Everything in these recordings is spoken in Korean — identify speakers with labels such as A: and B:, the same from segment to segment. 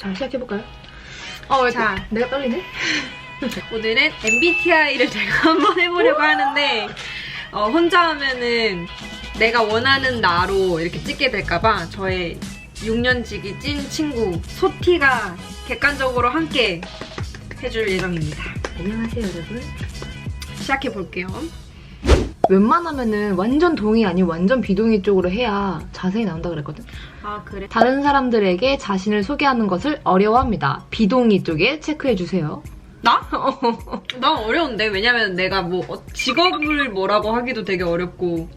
A: 자, 시작해볼까요? 어, 왜
B: 자.
A: 내가 떨리네?
B: 오늘은 MBTI를 제가 한번 해보려고 하는데 어, 혼자 하면은 내가 원하는 나로 이렇게 찍게 될까봐 저의 6년 지기 찐 친구 소티가 객관적으로 함께 해줄 예정입니다.
A: 안녕하세요, 여러분.
B: 시작해 볼게요.
A: 웬만하면은 완전 동의 아니면 완전 비동의 쪽으로 해야 자세히 나온다 그랬거든?
B: 아 그래?
A: 다른 사람들에게 자신을 소개하는 것을 어려워합니다. 비동의 쪽에 체크해주세요.
B: 나? 난 어려운데 왜냐면 내가 뭐 어, 직업을 뭐라고 하기도 되게 어렵고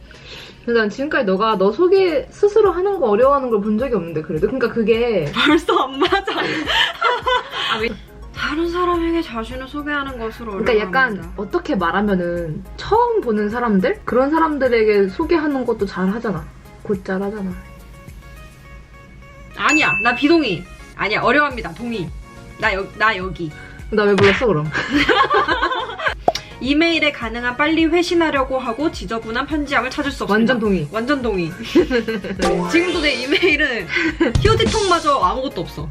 A: 근데 난 지금까지 너가 너 소개 스스로 하는 거 어려워하는 걸 본 적이 없는데 그래도 그러니까 그게
B: 벌써 안 맞아. 아, 왜- 다른 사람에게 자신을 소개하는 것으로
A: 그러니까 약간 어떻게 말하면은 처음 보는 사람들 그런 사람들에게 소개하는 것도 잘 하잖아. 곧잘 하잖아.
B: 아니야 나 비동의 아니야 어려워합니다 동의 나, 여, 나 여기
A: 나 왜 불렀어 그럼?
B: 이메일에 가능한 빨리 회신하려고 하고 지저분한 편지함을 찾을 수 없습니다
A: 완전 동의.
B: 완전 동의 지금도 내 이메일은 휴지통마저 아무것도 없어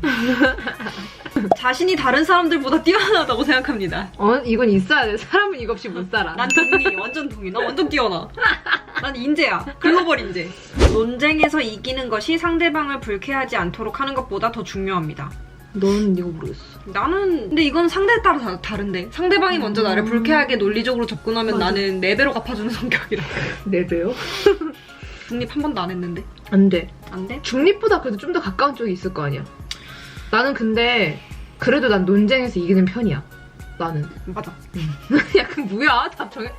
B: 자신이 다른 사람들보다 뛰어나다고 생각합니다
A: 어 이건 있어야 돼. 사람은 이거 없이 못 살아.
B: 난 동의 완전 동의 나 완전 뛰어나 난 인재야 글로벌 인재 논쟁에서 이기는 것이 상대방을 불쾌하지 않도록 하는 것보다 더 중요합니다
A: 넌 이거 모르겠어.
B: 나는 근데 이건 상대에 따라 다, 다른데 상대방이 먼저 나를 불쾌하게 논리적으로 접근하면
A: 맞아.
B: 나는 네 배로 갚아주는 성격이라
A: 네 배요?
B: 중립 한 번도 안 했는데
A: 안 돼.
B: 안 돼?
A: 중립보다 그래도 좀 더 가까운 쪽이 있을 거 아니야. 나는 근데 그래도 난 논쟁에서 이기는 편이야. 나는.
B: 맞아
A: 약간 뭐야? 답 정해.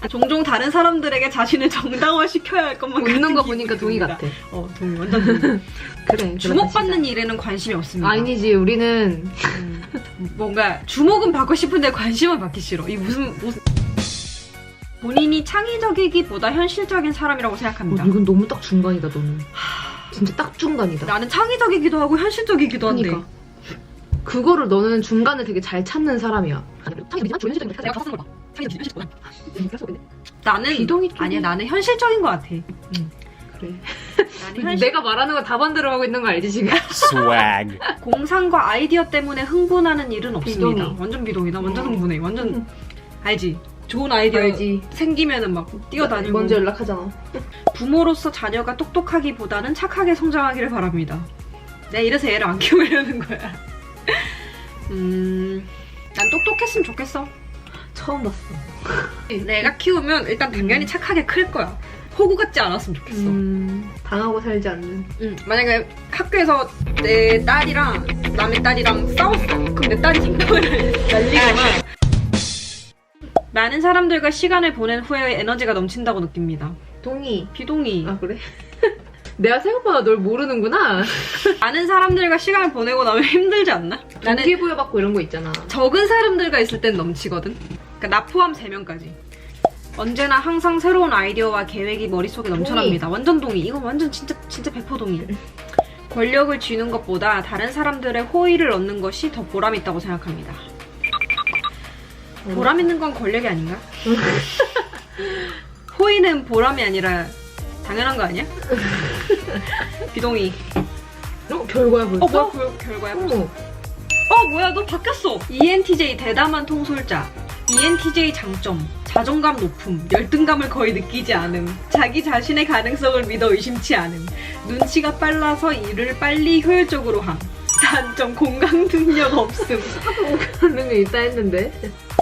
B: 아, 종종 다른 사람들에게 자신을 정당화시켜야 할 것만
A: 웃는
B: 같은
A: 거 보니까 동의. 같아.
B: 어 동의 완전 동의
A: 그래.
B: 주목받는 일에는 관심이 없습니다
A: 아니지 우리는
B: 음, 뭔가 주목은 받고 싶은데 관심은 받기 싫어 이 무슨 무슨 본인이 창의적이기보다 현실적인 사람이라고
A: 어,
B: 생각합니다
A: 이건 너무 딱 중간이다 너는. 진짜 딱 중간이다.
B: 나는 창의적이기도 하고 현실적이기도 한데
A: 그러니까. 그거를 너는 중간을 되게 잘 찾는 사람이야.
B: 나는
A: 비동의 쪽이-
B: 아니야 나는 현실적인 것 같아.
A: 그래.
B: 나는 현실
A: 내가 말하는 거 다 반대로 하고 있는 거 알지 지금?
C: swag.
B: 공상과 아이디어 때문에 흥분하는 일은 없습니다.
A: 비동의.
B: 완전 비동의. 나 완전
A: 음.
B: 흥분해. 완전 알지. 좋은 아이디어
A: 알지.
B: 생기면은 막 뛰어다니고.
A: 먼저 연락하잖아.
B: 부모로서 자녀가 똑똑하기보다는 착하게 성장하기를 바랍니다. 내가 이래서 애를 안 키우려는 거야. 음, 난 똑똑했으면 좋겠어.
A: 처음 봤어.
B: 내가 키우면 일단 당연히
A: 음.
B: 착하게 클 거야. 호구 같지 않았으면 좋겠어.
A: 음, 당하고 살지 않는.
B: 응, 만약에 학교에서 내 딸이랑 남의 딸이랑 싸웠어. 그럼 내 딸이 장난을 날리거나. 많은 사람들과 시간을 보낸 후에 에너지가 넘친다고 느낍니다.
A: 동의.
B: 비동의.
A: 아 그래? 내가 생각보다 널 모르는구나.
B: 많은 사람들과 시간을 보내고 나면 힘들지 않나? 나는
A: 동기부여받고 이런 거 있잖아.
B: 적은 사람들과 있을 땐 넘치거든. 그러니까 나 포함 3명까지. 언제나 항상 새로운 아이디어와 계획이 머릿속에 넘쳐납니다. 완전 동의. 이건 완전 진짜 진짜 100% 동의. 권력을 쥐는 것보다 다른 사람들의 호의를 얻는 것이 더 보람 있다고 생각합니다. 보람 있는 건 권력이 아닌가? 호의는 보람이 아니라 당연한 거 아니야? 비동의.
A: 어, 별거야 벌써.
B: 어 뭐야? 그 결과야.
A: 어머.
B: 어 뭐야 너 바뀌었어 ENTJ 대담한 통솔자 ENTJ 장점 자존감 높음 열등감을 거의 느끼지 않음 자기 자신의 가능성을 믿어 의심치 않음 눈치가 빨라서 일을 빨리 효율적으로 함 단점 공감 능력 없음
A: 하는 게 있다 했는데.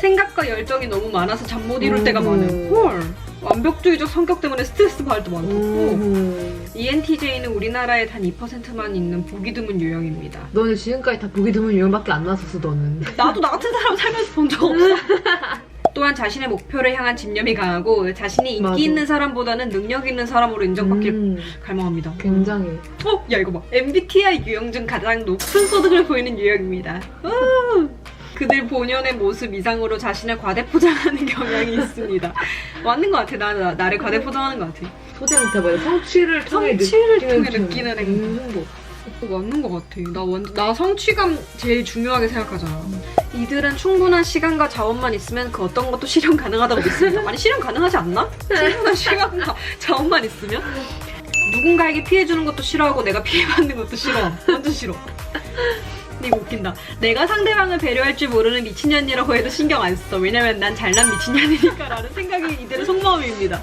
B: 생각과 열정이 너무 많아서 잠 못 이룰 때가
A: 오.
B: 많음 헐 완벽주의적 성격 때문에 스트레스 받을 때 많고
A: 오.
B: ENTJ는 우리나라에 단 2%만 있는 보기 드문 유형입니다
A: 너는 지금까지 다 보기 드문 유형밖에 안 나섰어 너는.
B: 나도 나 같은 사람 살면서 본 적 없어. 또한 자신의 목표를 향한 집념이 강하고 자신이 인기
A: 맞아.
B: 있는 사람보다는 능력 있는 사람으로 인정받길
A: 음,
B: 갈망합니다.
A: 굉장히.
B: 어, 야 이거 봐. MBTI 유형 중 가장 높은 소득을 보이는 유형입니다. 우! 그들 본연의 모습 이상으로 자신을 과대포장하는 경향이 있습니다. 맞는 것 같아. 나, 나 나를 과대포장하는 것 같아.
A: 소재한테 뭐야 성취를 통해
B: 성취를
A: 느끼는
B: 통해 느끼는
A: 음, 행복.
B: 맞는 것 같아. 나 완전 나 성취감 제일 중요하게 생각하잖아. 이들은 충분한 시간과 자원만 있으면 그 어떤 것도 실현 가능하다고 믿습니다. 아니 실현 가능하지 않나? 충분한 시간과 자원만 있으면 누군가에게 피해 주는 것도 싫어하고 내가 피해 받는 것도 싫어. 완전 싫어. 근데 이거 웃긴다. 내가 상대방을 배려할 줄 모르는 미친년이라고 해도 신경 안 써. 왜냐면 난 잘난 미친년이니까 라는 생각이 이들의 속마음입니다.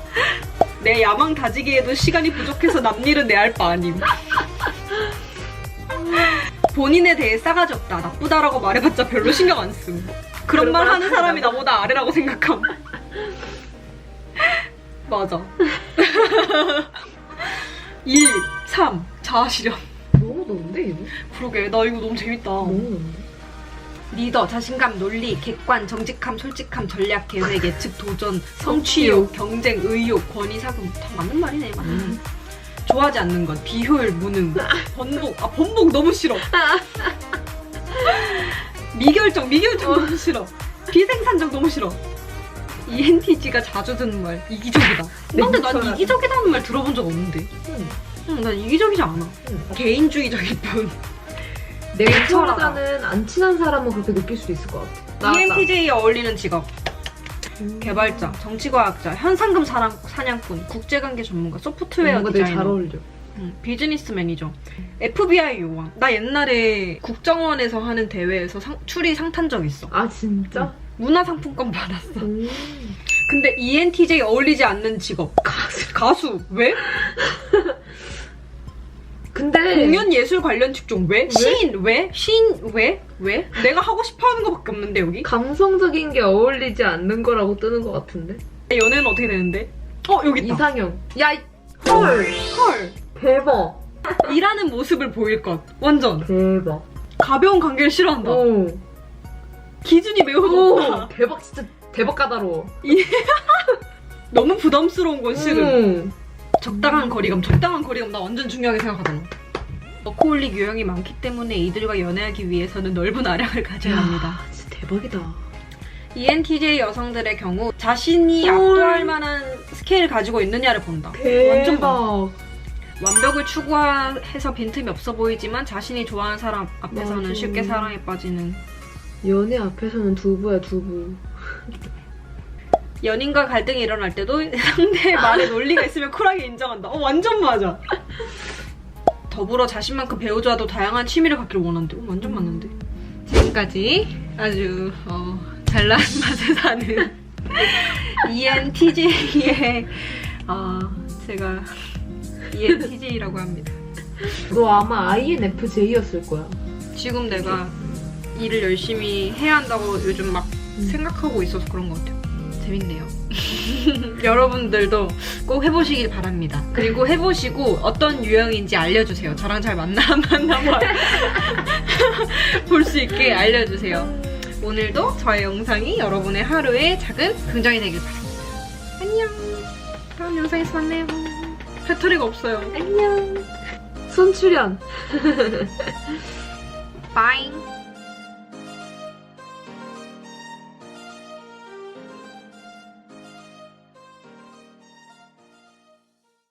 B: 내 야망 다지기에도 시간이 부족해서 남일은 내 할 바 아님. 본인에 대해 싸가지 없다, 나쁘다라고 말해봤자 별로 신경 안 씀. 그런
A: 말말
B: 하는 사람이? 나보다 아래라고 생각함. 맞아. 2, 3, 자아실현.
A: 너무 좋은데 이거?
B: 그러게, 나 이거 너무 재밌다.
A: 너무 좋은데?
B: 리더, 자신감, 논리, 객관, 정직함, 솔직함, 전략, 계획, 예측, 도전, 성취욕, 경쟁, 의욕, 권위, 사금. 다 맞는 말이네, 맞는 말. 좋아하지 않는 것, 비효율, 무능, 번복. 아, 번복 너무 싫어. 미결정, 미결정 너무 싫어. 비생산적 너무 싫어. E ENTG가 자주 듣는 말, 이기적이다. 근데 난
A: 냉철하다.
B: 이기적이라는 말 들어본 적 없는데.
A: 응.
B: 응, 난 이기적이지 않아.
A: 응.
B: 개인주의적일 뿐.
A: 냉철하다는 안 친한 사람은 그렇게 느낄 수 있을 것 같아.
B: ENTJ에 어울리는 직업.
A: 음.
B: 개발자, 정치과학자, 현상금 사랑, 사냥꾼, 국제관계 전문가, 소프트웨어
A: 뭔가 되게 잘
B: 디자이너,
A: 어울려.
B: 음, 비즈니스 매니저, FBI 요원. 나 옛날에 국정원에서 하는 대회에서 상- 추리 상탄 적 있어.
A: 아 진짜?
B: 문화상품권 받았어.
A: 음.
B: 근데 ENTJ 어울리지 않는 직업.
A: 가수.
B: 가수. 왜?
A: 근데
B: 공연 예술 관련 직종 왜?
A: 왜?
B: 시인 왜? 시인 왜? 왜? 내가 하고 싶어 하는 거밖에 없는데 여기?
A: 감성적인 게 어울리지 않는 거라고 뜨는 것 같은데?
B: 연애는 어떻게 되는데? 어 여기 있다.
A: 이상형. 야, 이- 헐.
B: 헐.
A: 대박.
B: 일하는 모습을 보일 것. 완전.
A: 대박.
B: 가벼운 관계를 싫어한다.
A: 오.
B: 기준이 매우
A: 오.
B: 높다.
A: 대박 진짜 대박 까다로워.
B: 너무 부담스러운 건 싫음.
A: 음.
B: 적당한 거리감, 적당한 거리감 나 완전 중요하게 생각하잖아. 워커홀릭 유형이 많기 때문에 이들과 연애하기 위해서는 넓은 아량을 가져야 합니다.
A: 아, 진짜 대박이다.
B: ENTJ 여성들의 경우 자신이
A: 헐.
B: 압도할 만한 스케일을 가지고 있느냐를 본다. 완전
A: 대박.
B: 완벽을 추구해서 빈틈이 없어 보이지만 자신이 좋아하는 사람 앞에서는
A: 맞아.
B: 쉽게 사랑에 빠지는
A: 연애 앞에서는 두부야 두부.
B: 연인과 갈등이 일어날 때도 상대의 말에 논리가 있으면 쿨하게 인정한다. 어 완전 맞아. 더불어 자신만큼 배우자도 다양한 취미를 갖기를 원한대. 어, 완전 맞는데. 지금까지 아주 어, 잘난 맛에 사는 ENTJ의 아 제가 ENTJ라고 합니다.
A: 너 아마 INFJ였을 거야.
B: 지금 내가 일을 열심히 해야 한다고 요즘 막 생각하고 있어서 그런 것 같아요. 재밌네요. 여러분들도 꼭 해보시길 바랍니다. 그리고 해보시고 어떤 유형인지 알려주세요. 저랑 잘 만나 안 만나봐 볼수 있게 알려주세요. 오늘도 저의 영상이 여러분의 하루의 작은 긍정이 되길 바랍니다. 안녕. 다음 영상에서 만나요. 배터리가 없어요.
A: 안녕. 손출연.
B: 바잉.